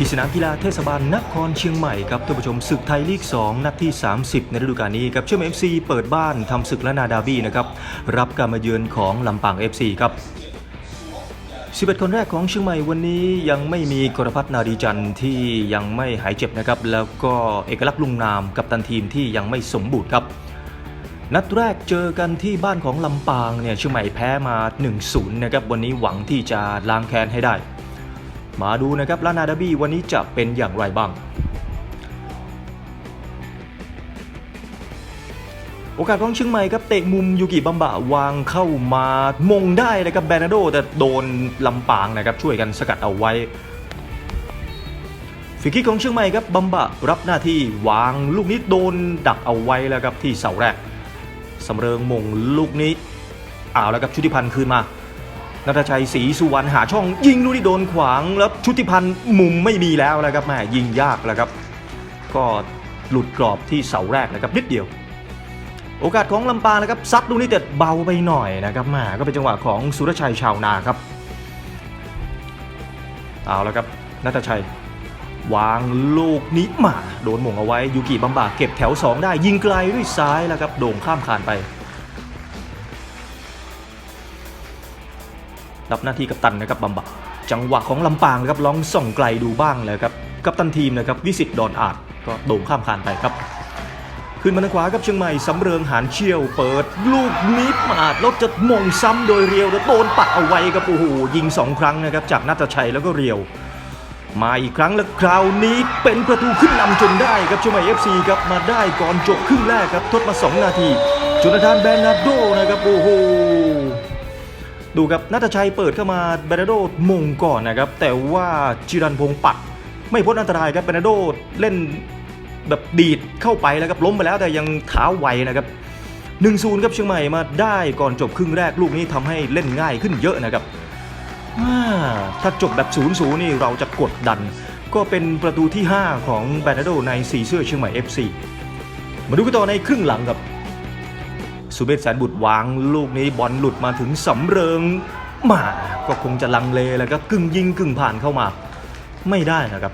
ที่สนามกีฬาเทศบาลนครเชียงใหม่ครับท่านผู้ชมศึกไทยลีก 2 นัดที่ 30 ในฤดูกาลนี้ครับเชื่อม FC เปิดบ้านทำศึกและนาดาบี้นะครับรับการมาเยือนของลำปาง FC ครับ11 คนแรกของเชียงใหม่วันนี้ยังไม่มีกรพัฒนาดีจันทร์ที่ยังไม่หายเจ็บนะครับ แล้วก็เอกลักษณ์ลุงนามกับตันทีมที่ยังไม่สมบูรณ์ครับ นัดแรกเจอกันที่บ้านของลำปางเนี่ยเชียงใหม่แพ้มา 1-0 นะครับวันนี้หวังที่จะล้างแค้นให้ได้ มาดูนะครับลานาดาบี้วันนี้จะเป็นอย่างไรบ้าง โอกาสของเชียงใหม่ครับเตะมุมยูกิบัมบะวางเข้ามามงได้นะครับแบรนาโดแต่โดนลำปางนะครับช่วยกันสกัดเอาไว้ฟรีคิกของเชียงใหม่ครับบัมบะรับหน้าที่วางลูกนี้โดนดักเอาไว้แล้วครับที่เสาแรกสำเริงมงลูกนี้เอาวแล้วครับชุติพันธ์คืนมา นัทชัยศรีสุวรรณหาช่องยิงลูกนี้โดนขวางแล้วชุติพันธ์มุมไม่มีแล้วนะครับแม่ยิงยากแล้วครับ ก็หลุดกรอบที่เสาแรกนะครับนิดเดียว โอกาสของลำปางนะครับซัดลูกนี้แต่เบาไปหน่อยนะครับแหมาก็เป็นจังหวะของสุรชัยชาวนาครับเอาแล้วครับนัทชัยวางลูกนี้มา โดนหม่งเอาไว้ยูกิบัมบาเก็บแถว 2 ได้ยิงไกลด้วยซ้ายแล้วครับโด่งข้ามคานไป รับหน้าที่กัปตันนะครับบัมบาจังหวะของลำปางนะครับลองส่องไกลดูบ้างเลยครับกัปตันทีมนะครับวิสิตดอนอาจก็โด่งข้ามคานไปครับ ขึ้นมาทางขวาครับเชียงใหม่สำเริงหานเชี่ยว เปิด ลูกนี้มาดแล้วจะมงซ้ำโดยเรียวแล้วโดนปัดเอาไว้ครับโอ้โหยิงสองครั้งนะครับจากนัทชัยแล้วก็เรียว มาอีกครั้งแล้วคราวนี้เป็นประตูขึ้นนำจนได้ครับเชียงใหม่ FC ครับมาได้ก่อนจบครึ่งแรกครับทดมา 2 นาทีจุนทานแบรนาโดนะครับโอ้โห ดูครับนัทชัยเปิดเข้ามาแบรนาโดมงก่อนนะครับ แต่ว่าจิรันพงษ์ปัด ไม่พ้นอันตรายครับแบรนาโดเล่นแบบดีดเข้าไปแล้วครับล้มไปแล้วแต่ยังเท้าไวนะครับ1นศูนย์ครับเชียงใหม่มาได้ก่อนจบครึ่งแรกลูกนี้ทำให้เล่นง่ายขึ้นเยอะนะครับถ้าจบแบบ0ูนย์นี่เราจะกดดัน ก็เป็นประตูที่ 5 ของแบรนาโดในสีเสื้อเชียงใหม่ FC มาดูกันต่อในครึ่งหลังครับ สุเบศแสนบุตรวางลูกนี้บอลหลุดมาถึงสำเริงมาก็คงจะลังเลแล้วก็กึ่งยิงกึ่งผ่านเข้ามา ไม่ได้นะครับ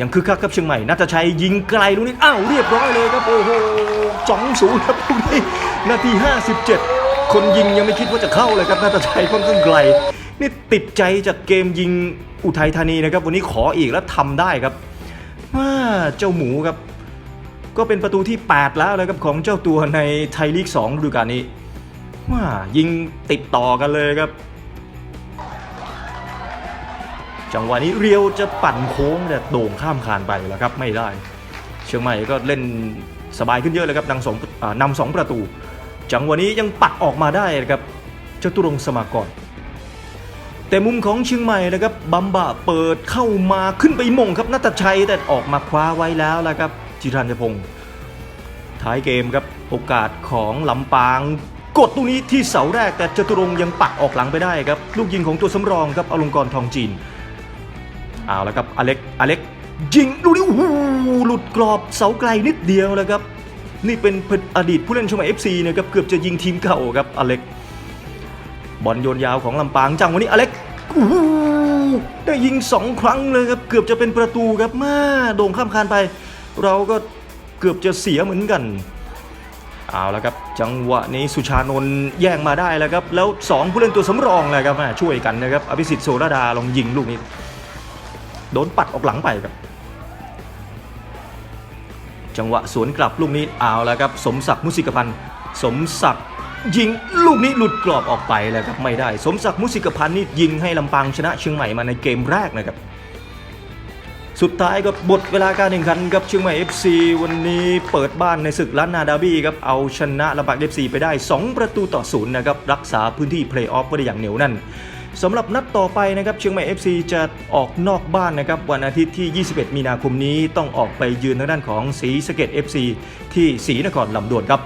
ยังคึกคักครับเชียงใหม่นัทชัยยิงไกลลูกนี้อ้าวเรียบร้อยเลยครับโอ้โหสองศูนย์ครับลูกนี้นาที 57 คนยิงยังไม่คิดว่าจะเข้าเลยครับนัทชัยค่อนข้างไกลนี่ติดใจจากเกมยิงอุทัยธานีนะครับ วันนี้ขออีกแล้วทำได้ครับว่าเจ้าหมูครับ ก็เป็นประตูที่ 8 แล้วนะครับของเจ้าตัวในไทยลีก2ฤดูกาลนี้ว่ายิงติดต่อกันเลยครับ จังหวะนี้เรียวจะปั่นโค้งแต่โด่งข้ามคานไปแล้วครับไม่ได้ เชียงใหม่ก็เล่นสบายขึ้นเยอะเลยครับนำสองนำสองประตู จังหวะนี้ยังปัดออกมาได้นะครับเจ้าตุรงสมากรแต่มุมของเชียงใหม่นะครับบัมบะเปิดเข้ามาขึ้นไปมงครับนัตชัยแต่ออกมาคว้าไว้แล้วแล้วครับ จิรันพงศ์ท้ายเกมครับโอกาสของลำปาง กดตรงนี้ที่เสาแรกแต่จตุรงยังปัดออกหลังไปได้ครับ ลูกยิงของตัวสำรองครับอลงกรทองจีนเอาแล้วครับอเล็กอเล็กยิงดูดิโอ้โหหลุดกรอบเสาไกลนิดเดียวแล้วครับ นี่เป็นอดีตผู้เล่นชมเอฟซีนะครับเกือบจะยิงทีมเก่าครับอเล็กบอลโยนยาวของลำปางจังวันนี้อเล็กได้ยิงสองครั้งเลยครับเกือบจะเป็นประตูครับมาโด่งข้ามคานไป เราก็เกือบจะเสียเหมือนกัน เอาแล้วครับจังหวะนี้สุชานนท์แย่งมาได้แล้วครับ แล้วสองผู้เล่นตัวสำรองเลยครับม่ช่วยกันนะครับอภิสิทธิ์โซรดาลองยิงลูกนี้ โดนปัดออกหลังไปครับ จังหวะสวนกลับลูกนี้เอาแล้วครับ สมศักดิ์มุสิกพันธ์สมศักดิ์ยิงลูกนี้หลุดกรอบออกไปแล้วครับไม่ได้ สมศักดิ์มุสิกพันธ์นี่ยิงให้ลำปางชนะเชียงใหม่มาในเกมแรกนะครับ สุดท้ายก็บทเวลาการแข่งขันครับเชียงใหม่ FC วันนี้เปิดบ้านในศึกล้านนาดาร์บี้ครับเอาชนะลำปาง FC ไปได้ 2 ประตูต่อศูนย์นะครับรักษาพื้นที่เพลย์ออฟไว้ได้อย่างเหนียวแน่นสำหรับนัดต่อไปนะครับเชียงใหม่ FC จะออกนอกบ้านนะครับวันอาทิตย์ที่ 21 มีนาคมนี้ต้องออกไปยืนทางด้านของศรีสะเกด FC ที่ศรีนครลำดวนครับ